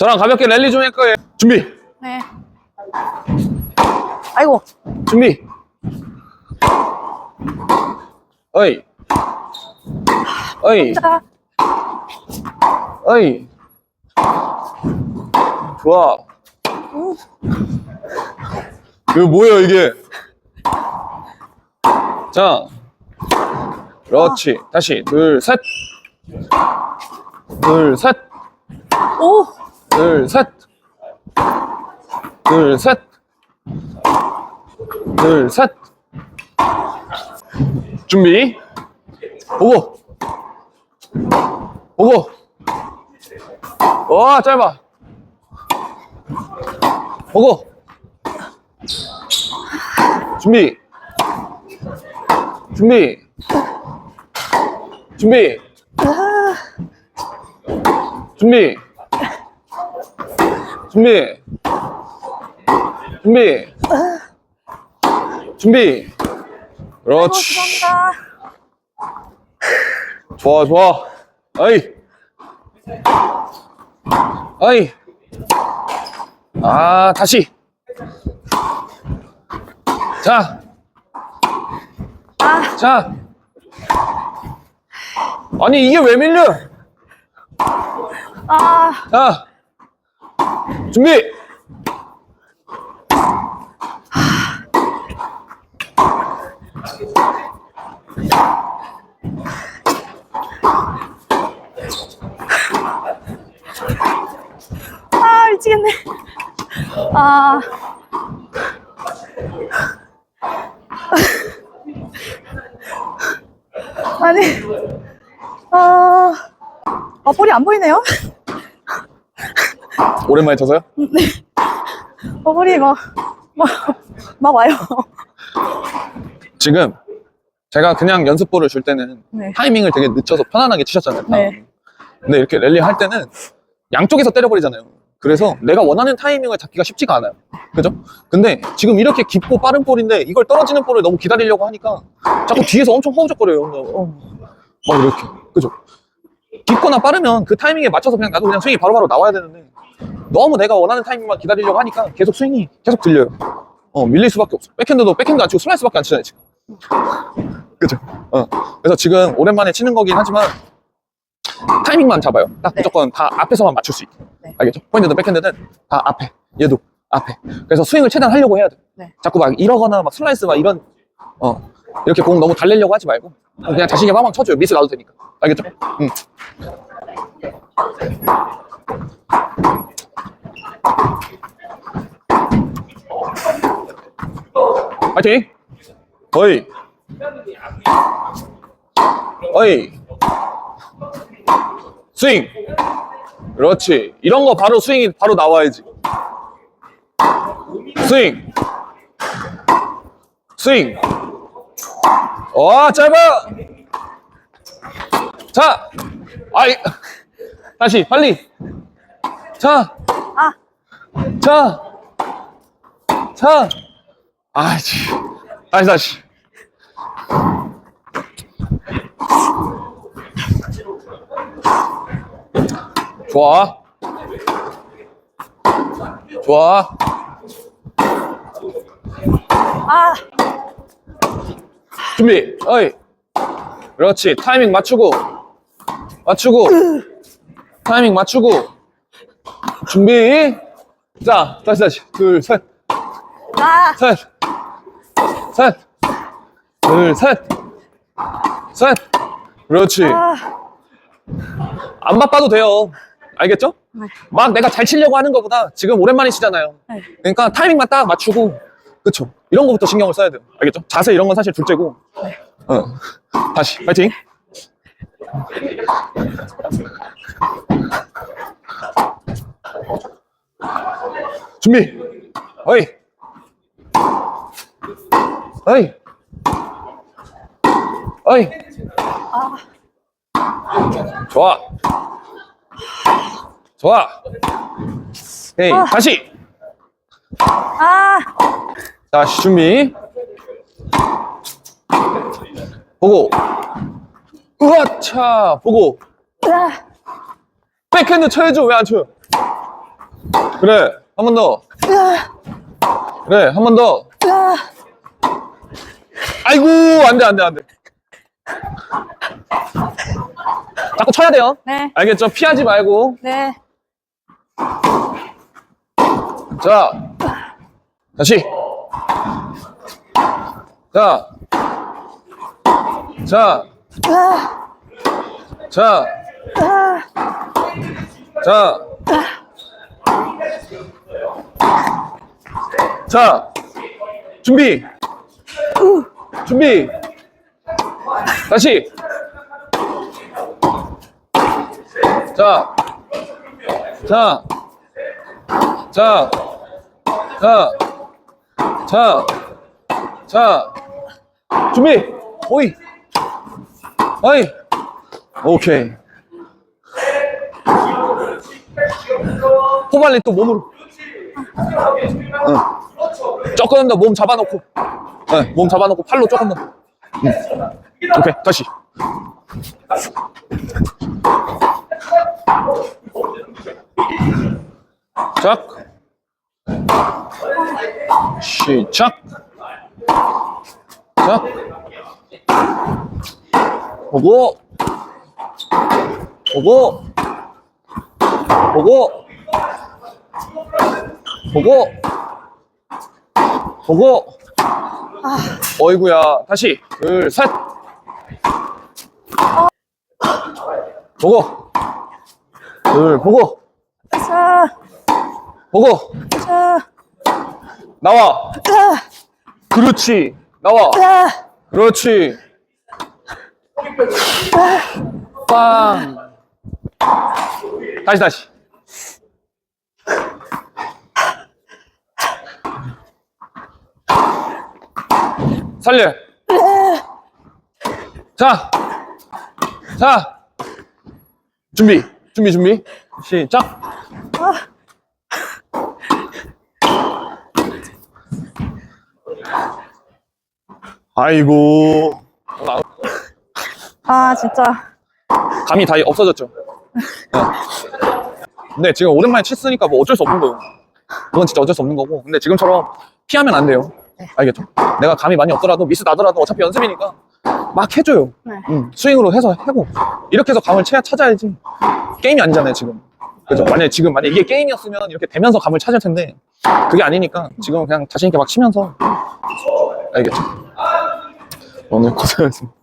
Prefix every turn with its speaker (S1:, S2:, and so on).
S1: 저랑 가볍게 랠리 좀 할 거예요. 준비,
S2: 네. 아이고.
S1: 준비. 어이. 어이,
S2: 자,
S1: 어이. 좋아.
S2: 우.
S1: 이거 뭐예요, 이게? 자. 그렇지. 다시. 둘, 셋. 둘, 셋.
S2: 오.
S1: 둘, 셋. 둘, 셋. 둘, 셋. 준비. 보고. 보고. 와, 짧아. 보고. 준비. 준비. 준비.
S2: 아,
S1: 준비. 준비. 준비. 준비. 그렇지.
S2: 감사합니다.
S1: 좋아, 좋아. 아이. 아이. 아, 다시. 자.
S2: 아,
S1: 자. 아니, 이게 왜 밀려?
S2: 아,
S1: 자. 준비.
S2: 아, 미치겠네. 아. 아니, 아, 아, 볼이 안 보이네요?
S1: 오랜만에 쳐서요?
S2: 어, 볼이 막, 막, 막 와요.
S1: 지금 제가 그냥 연습볼을 줄 때는
S2: 네.
S1: 타이밍을 되게 늦춰서 편안하게 치셨잖아요.
S2: 네.
S1: 근데 이렇게 랠리 할 때는 양쪽에서 때려버리잖아요. 그래서 내가 원하는 타이밍을 잡기가 쉽지가 않아요. 그죠? 근데 지금 이렇게 깊고 빠른 볼인데 이걸 떨어지는 볼을 너무 기다리려고 하니까 자꾸 뒤에서 엄청 허우적거려요. 어. 막 이렇게. 그죠? 깊거나 빠르면 그 타이밍에 맞춰서 그냥 나도 그냥 스윙이 바로바로 나와야 되는데 너무 내가 원하는 타이밍만 기다리려고 하니까 계속 스윙이 계속 들려요. 어, 밀릴 수밖에 없어. 백핸드도 백핸드 안 치고 슬라이스밖에 안 치잖아요, 지금. 그죠? 어. 그래서 지금 오랜만에 치는 거긴 하지만 타이밍만 잡아요. 딱
S2: 네.
S1: 무조건 다 앞에서만 맞출 수 있게.
S2: 네.
S1: 알겠죠? 포인트든 백핸드든 다 앞에. 얘도 앞에. 그래서 스윙을 최대한 하려고 해야 돼.
S2: 네.
S1: 자꾸 막 이러거나 막 슬라이스 막 이런, 어, 이렇게 공 너무 달래려고 하지 말고 그냥 자신 있게 빵빵 쳐줘요. 미스 나도 되니까. 알겠죠? 응. 파이팅! 어이! 어이! 스윙! 그렇지. 이런 거 바로 스윙이 바로 나와야지. 스윙! 스윙! 와, 짧아! 자! 아이! 다시, 빨리! 자!
S2: 아,
S1: 자! 자! 아이씨. 다시, 다시. 좋아. 좋아.
S2: 아,
S1: 준비. 어이. 그렇지. 타이밍 맞추고. 맞추고. 타이밍 맞추고. 준비. 자, 다시, 다시. 둘, 셋.
S2: 아,
S1: 셋. 셋. 둘, 셋. 셋. 그렇지.
S2: 아,
S1: 안 바빠도 돼요. 알겠죠?
S2: 네.
S1: 막 내가 잘 치려고 하는 것보다 지금 오랜만에 치잖아요.
S2: 네.
S1: 그러니까 타이밍만 딱 맞추고, 그쵸? 이런 거부터 신경을 써야 돼요. 알겠죠? 자세 이런 건 사실 둘째고. 어. 다시, 파이팅. 준비. 어이. 어이. 어이. 좋아. 좋아. 오케이,
S2: 아.
S1: 다시.
S2: 아,
S1: 다시 준비. 보고. 으아차. 보고.
S2: 아,
S1: 백핸드 쳐야죠. 왜 안 쳐요? 그래, 한 번 더. 그래, 한 번 더. 아이고, 안 돼, 안 돼, 안 돼. 자꾸 쳐야 돼요.
S2: 네,
S1: 알겠죠? 피하지 말고.
S2: 네.
S1: 자, 다시. 자, 자, 자, 자, 자, 준비, 준비, 다시. 자, 자, 자, 자, 자, 자, 준비, 오이, 어이, 오케이. 호발리 또 몸으로. 응. 조금 더 몸 잡아놓고. 네, 몸 잡아놓고 팔로 조금 더. 응. 오케이, 다시. 작. 시작. 자. 보고. 보고. 보고. 보고. 보고. 어이구야. 다시. 둘, 셋. 보고. 둘, 보고.
S2: 자,
S1: 보고.
S2: 자,
S1: 나와.
S2: 자,
S1: 그렇지. 나와.
S2: 자.
S1: 그렇지. 빵. 다시, 다시. 살려. 자. 자. 준비. 준비, 준비. 시작. 아이고.
S2: 아, 진짜.
S1: 감이 다 없어졌죠. 네. 근데 지금 오랜만에 쳤으니까 뭐 어쩔 수 없는 거예요. 그건 진짜 어쩔 수 없는 거고. 근데 지금처럼 피하면 안 돼요. 알겠죠? 내가 감이 많이 없더라도 미스 나더라도 어차피 연습이니까 막 해줘요.
S2: 네.
S1: 응, 스윙으로 해서 하고 이렇게 해서 감을 채, 찾아야지. 게임이 아니잖아요 지금. 그죠? 만약에 지금 만약 이게 게임이었으면 이렇게 되면서 감을 찾을 텐데 그게 아니니까 지금 그냥 자신 있게 막 치면서 알겠죠? 오늘 고생하셨습니다.